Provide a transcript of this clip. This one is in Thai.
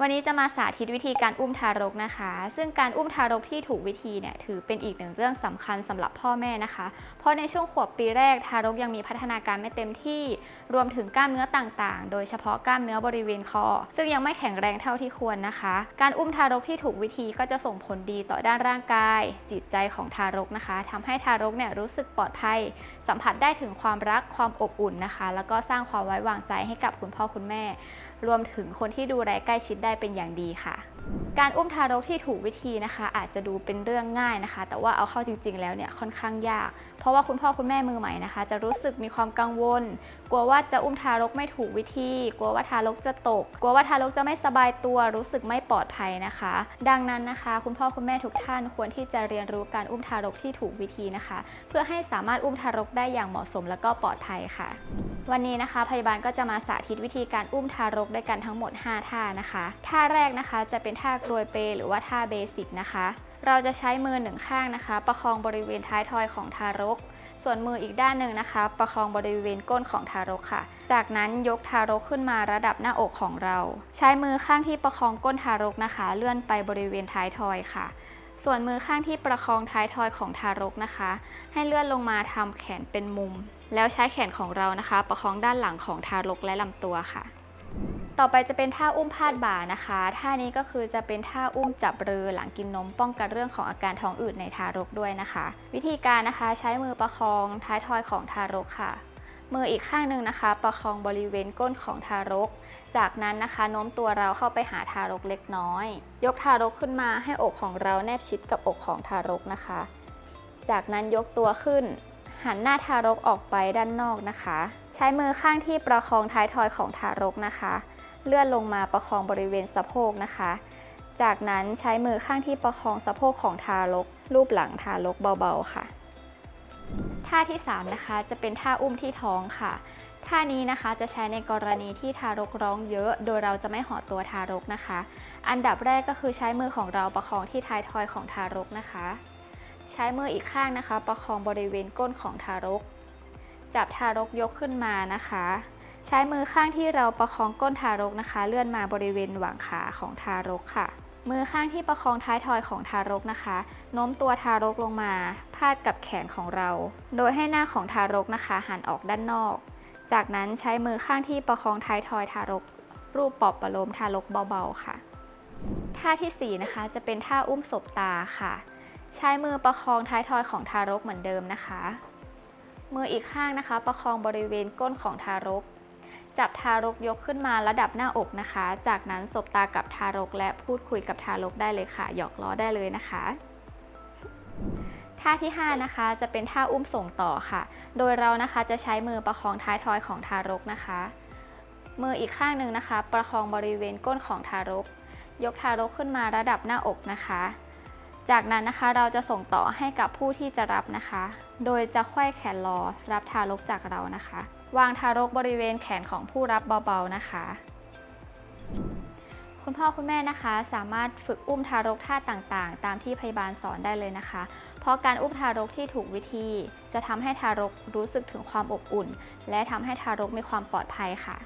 วันนี้จะมาสาธิตวิธีการอุ้มทารกนะคะ ซึ่งการอุ้มทารกที่ถูกวิธีเนี่ยถือเป็นอีกหนึ่งเรื่องสำคัญสำหรับพ่อแม่นะคะ เพราะในช่วงขวบปีแรกทารกยังมีพัฒนาการไม่เต็มที่ รวมถึงกล้ามเนื้อต่างๆ โดยเฉพาะกล้ามเนื้อบริเวณคอ ซึ่งยังไม่แข็งแรงเท่าที่ควรนะคะ การอุ้มทารกที่ถูกวิธีก็จะส่งผลดีต่อด้านร่างกาย จิตใจของทารกนะคะทำให้ทารกเนี่ยรู้สึกปลอดภัย สัมผัสได้ถึงความรักความอบอุ่นนะคะ แล้วก็สร้างความไว้วางใจให้กับคุณพ่อคุณแม่ รวมถึงคนที่ดูแลใกล้ชิดได้เป็นอย่างดีค่ะ การอุ้มทารกที่ถูกวิธีนะคะ อาจจะดูเป็นเรื่องง่ายนะคะ แต่ว่าเอาเข้าจริง ๆ แล้วเนี่ยค่อนข้างยาก เพราะว่าคุณพ่อคุณแม่มือใหม่นะคะ จะรู้สึกมีความกังวล กลัวว่าจะอุ้มทารกไม่ถูกวิธี กลัวว่าทารกจะตก กลัวว่าทารกจะไม่สบายตัว รู้สึกไม่ปลอดภัยนะคะ ดังนั้นนะคะ คุณพ่อคุณแม่ทุกท่านควรที่จะเรียนรู้การอุ้มทารกที่ถูกวิธีนะคะ เพื่อให้สามารถอุ้มทารกได้อย่างเหมาะสมและก็ปลอดภัยค่ะ วันนี้นะคะ พยาบาลก็จะมาสาธิตวิธีการอุ้มทารกด้วยกันทั้งหมด 5 ท่านะคะ ท่าแรกนะคะจะเป็นท่ากรวยเปหรือว่าท่าเบสิกนะคะ เราจะใช้มือหนึ่งข้างนะคะ ประคองบริเวณท้ายทอยของทารก ส่วนมืออีกด้านหนึ่งนะคะ ประคองบริเวณก้นของทารกค่ะ จากนั้นยกทารกขึ้นมาระดับหน้าอกของเรา ใช้มือข้างที่ประคองก้นทารกนะคะ เลื่อนไปบริเวณท้ายทอยค่ะส่วนมือข้างที่ประคองท้ายทอยของทารกนะคะ ให้เลื่อนลงมาทำแขนเป็นมุม แล้วใช้แขนของเรานะคะ ประคองด้านหลังของทารกและลำตัวค่ะ ต่อไปจะเป็นท่าอุ้มพาดบ่านะคะ ท่านี้ก็คือจะเป็นท่าอุ้มจับเรือหลังกินนมป้องกันเรื่องของอาการท้องอืดในทารกด้วยนะคะ วิธีการนะคะใช้มือประคองท้ายทอยของทารกค่ะ มืออีกข้างหนึ่งนะคะ ประคองบริเวณก้นของทารก จากนั้นนะคะโน้มตัวเราเข้าไปหาทารกเล็กน้อย ยกทารกขึ้นมาให้อกของเราแนบชิดกับอกของทารกนะคะ จากนั้นยกตัวขึ้น หันหน้าทารกออกไปด้านนอกนะคะ ใช้มือข้างที่ประคองท้ายทอยของทารกนะคะ เลื่อนลงมาประคองบริเวณสะโพกนะคะ จากนั้นใช้มือข้างที่ประคองสะโพกของทารก รูปหลังทารกเบาๆค่ะ ท่าที่ 3 นะคะ จะเป็นท่าอุ้มที่ท้องค่ะ ท่านี้นะคะจะใช้ในกรณีที่ทารกร้องเยอะ โดยเราจะไม่ห่อตัวทารกนะคะ อันดับแรกก็คือใช้มือของเราประคองที่ท้ายทอยของทารกนะคะ ใช้มืออีกข้างนะคะ ประคองบริเวณก้นของทารก จับทารกยกขึ้นมานะคะ ใช้มือข้างที่เราประคองก้นทารกนะคะ เลื่อนมาบริเวณหว่างขาของทารกค่ะ มือข้างที่ประคองท้ายทอยของทารกนะคะ โน้มตัวทารกลงมา พาดกับแขนของเรา โดยให้หน้าของทารกนะคะ หันออกด้านนอก จากนั้นใช้มือข้างที่ประคองท้ายทอยทารก รูปปอบประโลมทารกเบาๆค่ะ ท่าทีสี่4นะคะจะเป็นท่าอุ้มศบตาค่ะ ใช้มือประคองท้ายทอยของทารกเหมือนเดิมนะคะ มืออีกข้างนะคะ ประคองบริเวณก้นของทารก จับทารกยกขึ้นมาระดับหน้าอกนะคะ จากนั้นสบตากับทารกและพูดคุยกับทารกได้เลยค่ะ หยอกล้อได้เลยนะคะ ท่าที่ 5 นะคะ จะเป็นท่าอุ้มส่งต่อค่ะ โดยเรานะคะจะใช้มือประคองท้ายทอยของทารกนะคะ มืออีกข้างหนึ่งนะคะ ประคองบริเวณก้นของทารก ยกทารกขึ้นมาระดับหน้าอกนะคะ จากนั้นนะคะเราจะส่งต่อให้กับผู้ที่จะรับนะคะ โดยจะไขว้แขนรอรับทารกจากเรานะคะ วางทารกบริเวณแขนของผู้รับเบาๆนะคะ คุณพ่อคุณแม่นะคะ สามารถฝึกอุ้มทารกท่าต่างๆ ตามที่พยาบาลสอนได้เลยนะคะ เพราะการอุ้มทารกที่ถูกวิธี จะทำให้ทารกรู้สึกถึงความอบอุ่น และทำให้ทารกมีความปลอดภัยค่ะ